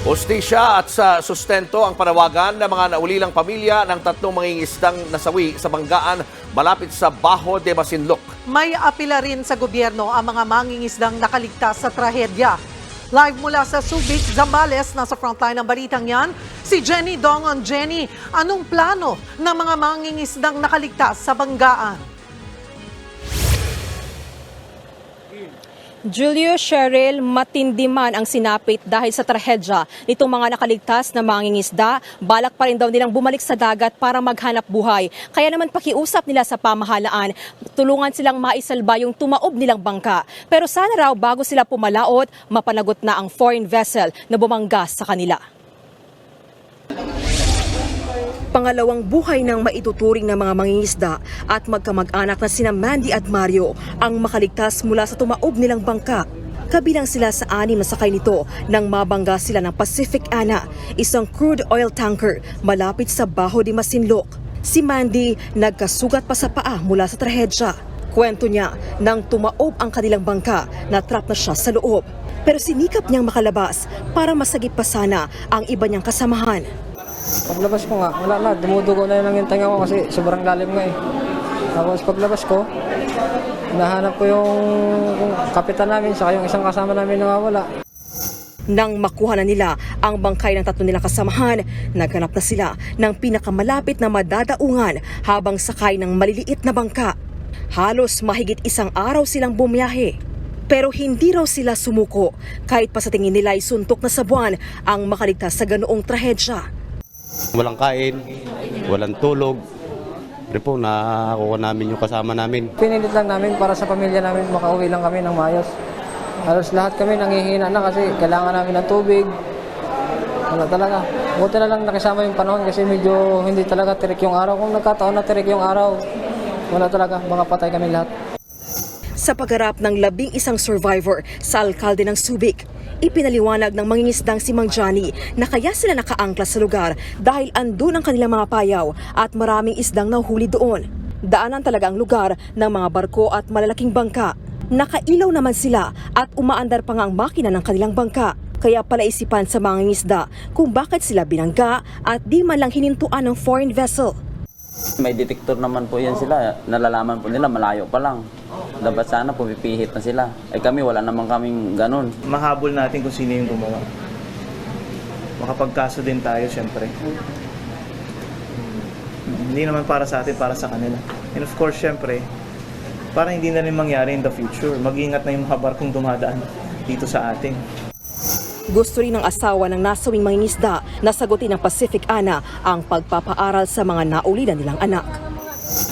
Hostisya at sa sustento ang panawagan ng mga naulilang pamilya ng tatlong mangingisdang nasawi sa banggaan malapit sa Baho de Masinloc. May apila rin sa gobyerno ang mga mangingisdang nakaligtas sa trahedya. Live mula sa Subic, Zambales, nasa frontline ng balitang yan, si Jenny Dongon. Jenny, anong plano ng mga mangingisdang nakaligtas sa banggaan? Julio Cheryl, matindi man ang sinapit dahil sa trahedya nitong mga nakaligtas na mangingisda, balak pa rin daw nilang bumalik sa dagat para maghanap buhay. Kaya naman pakiusap nila sa pamahalaan, tulungan silang maisalba yung tumaob nilang bangka. Pero sana raw bago sila pumalaot, mapanagot na ang foreign vessel na bumangga sa kanila. Pangalawang buhay ng maituturing ng mga mangingisda at magkamag-anak na sina Mandy at Mario ang makaligtas mula sa tumaob nilang bangka. Kabilang sila sa anim na sakay nito nang mabangga sila ng Pacific Ana, isang crude oil tanker malapit sa Baho de Masinloc. Si Mandy nagkasugat pa sa paa mula sa trahedya. Kwento niya, nang tumaob ang kanilang bangka, natrap na siya sa loob. Pero sinikap niyang makalabas para masagip pa sana ang iba niyang kasamahan. Paglabas ko nga, wala na, dumudugo na yun ang yung tenga ko kasi sobrang lalim nga eh. Tapos paglabas ko, nahanap ko yung kapitan namin, saka yung isang kasama namin nawawala. Nang makuha na nila ang bangkay ng tatlo nilang kasamahan, naghanap na sila ng pinakamalapit na madadaungan habang sakay ng maliliit na bangka. Halos mahigit isang araw silang bumiyahe. Pero hindi raw sila sumuko kahit pa sa tingin nila ay suntok na sa buwan ang makaligtas sa ganoong trahedya. Walang kain, walang tulog. Pero po, nakakuha namin yung kasama namin. Pinilit lang namin para sa pamilya namin, makauwi lang kami ng maayos. Halos lahat kami nangihina na kasi kailangan namin ng tubig. Wala talaga. Buti na lang nakisama yung panahon kasi medyo hindi talaga tirik yung araw. Kung nagkataon na tirik yung araw, wala talaga. Mga patay kami lahat. Sa pagharap ng labing isang survivor sa alkalde ng Subic, ipinaliwanag ng mangingisdang si Mang Johnny na kaya sila nakaangkla sa lugar dahil andun ang kanilang mga payaw at maraming isdang nahuli doon. Daanan talaga ang lugar ng mga barko at malalaking bangka. Nakailaw naman sila at umaandar pa nga ang makina ng kanilang bangka. Kaya palaisipan sa mga ngisda kung bakit sila binangga at di man lang hinintuan ng foreign vessel. May detector naman po yan sila. Nalalaman po nila malayo pa lang. Dapat sana pumipihit na sila. Eh kami wala naman kaming ganun. mahabol natin kung sino yung gumawa. Makapagkaso din tayo, syempre. Hindi naman para sa atin, para sa kanila. And of course, syempre, para hindi na rin mangyari in the future. Mag-ingat na yung mga barkong dumadaan dito sa atin. Gusto rin ng asawa ng nasawing mangingisda na sagutin ng Pacific Ana ang pagpapaaral sa mga naulilan nilang anak.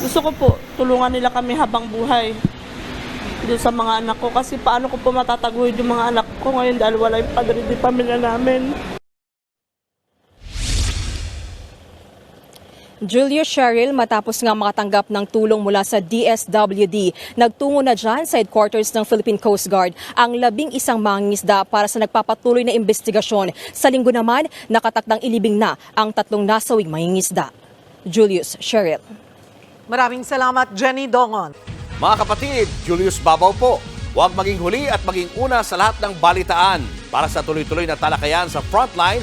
Gusto ko po, tulungan nila kami habang buhay doon sa mga anak ko. Kasi paano ko po matataguyod yung mga anak ko ngayon dahil wala yung padre di pamilya namin. Julio Cheryl matapos nga makatanggap ng tulong mula sa DSWD, nagtungo na dyan sa headquarters ng Philippine Coast Guard ang labing isang mangingisda para sa nagpapatuloy na investigasyon. Sa linggo naman, nakatakdang ilibing na ang tatlong nasawing mangingisda. Julius Cheryl. Maraming salamat, Jenny Dongon. Mga kapatid, Julius Babaw po. Huwag maging huli at maging una sa lahat ng balitaan. Para sa tuloy-tuloy na talakayan sa Frontline,